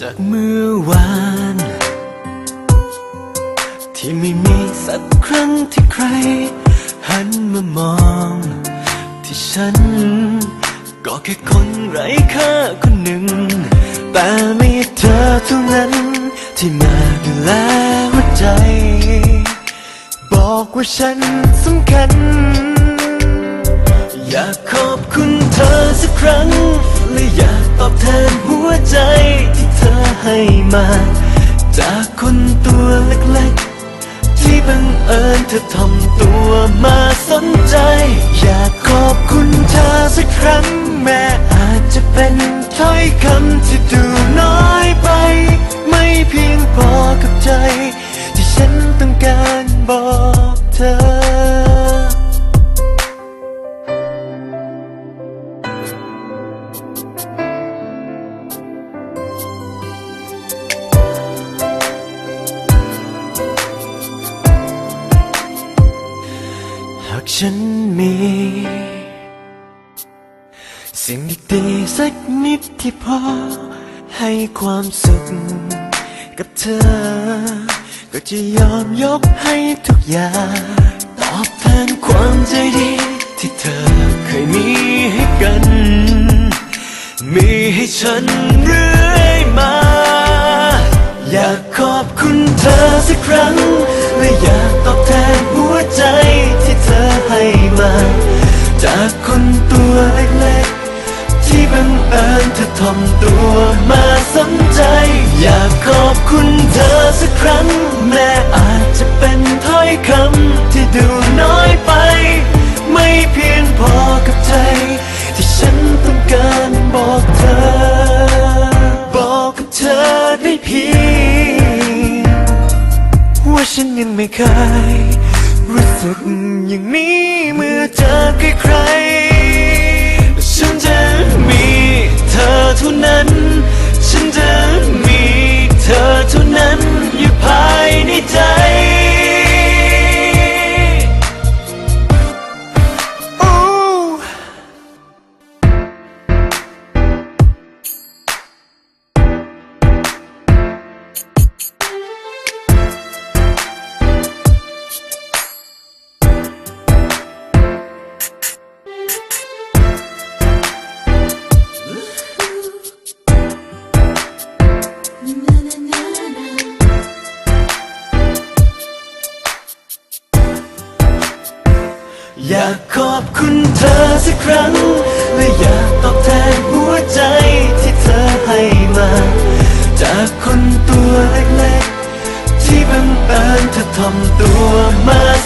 จากเมื่อวาน ที่ไม่มีสักครั้งที่ใคร หันมามอง ที่ฉัน ก็แค่คนไร้ค่าคนหนึ่ง แต่มีเธอเท่านั้น ที่มาดูแลหัวใจ บอกว่าฉันสำคัญ อยากขอบคุณเธอสักครั้งและอยาก มา จากคนตัวเล็กๆ ที่บังเอิญเธอทำตัวมาสนใจ อยากขอบคุณเธอสักครั้ง แม้อาจจะเป็นถ้อยคำที่ดูน้อยไป ไม่เพียงพอกับใจ ที่ฉันต้องการบอกเธอ ฉันมี สิ่งดีๆสักนิดที่พอ ให้ความสุขกับเธอ ก็จะยอมยกให้ทุกอย่างตอบแทนความใจดี ที่เธอเคยมีให้กัน มีให้ฉันเรื่อยมา อยากขอบคุณเธอสักครั้ง และอยากตอบ จากคนตัวเล็กๆ ที่บังเอิญเธอทำตัวมาสนใจ อยากขอบคุณเธอสักครั้ง แม้อาจจะเป็นถ้อยคำที่ดูน้อยไป ไม่เพียงพอกับใจ ที่ฉันต้องการบอกเธอ บอกกับเธอได้เพียงว่าฉันยังไม่เคยรู้สึกอย่างนี้เมื่อเจอ อยากขอบคุณเธอสักครั้ง และอยากตอบแทนหัวใจที่เธอให้มา จากคนตัวเล็กๆ ที่บังเอิญเธอทำตัวมา